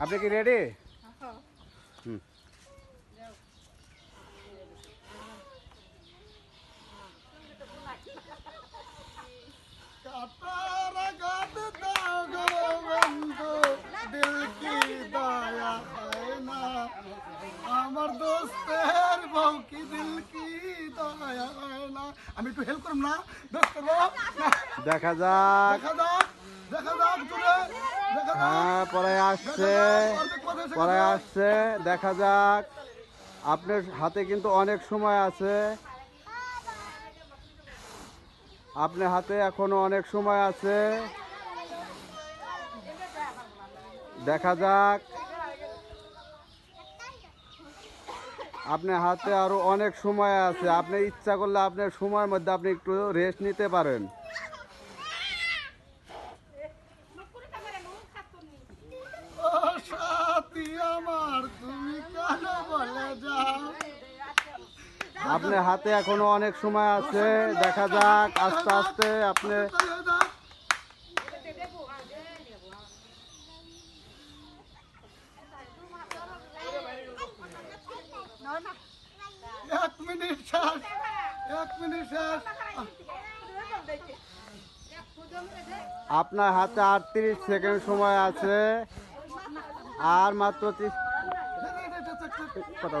আপনি কি রেডি আমার দোস্তের বউ কি দিল আমি একটু হেল্প করব না? দোস্ত দেখা যাক। দেখা যাক দেখা যাক দেখা যাক। হ্যাঁ পরে। আসছে, পরে আসছে, দেখা যাক। আপনার হাতে কিন্তু অনেক সময় আছে। আপনার হাতে এখনও অনেক সময় আছে। দেখা যাক। আপনার হাতে আরও অনেক সময় আছে। আপনি ইচ্ছা করলে আপনার সময়ের মধ্যে আপনি একটু রেস্ট নিতে পারেন। আপনার হাতে এখনও অনেক সময় আছে। দেখা যাক আস্তে আস্তে আপনি এক মিনিট শেষ এক মিনিট শেষ। আপনার হাতে আটত্রিশ সেকেন্ড সময় আছে। আর মাত্র ত্রিশ কথা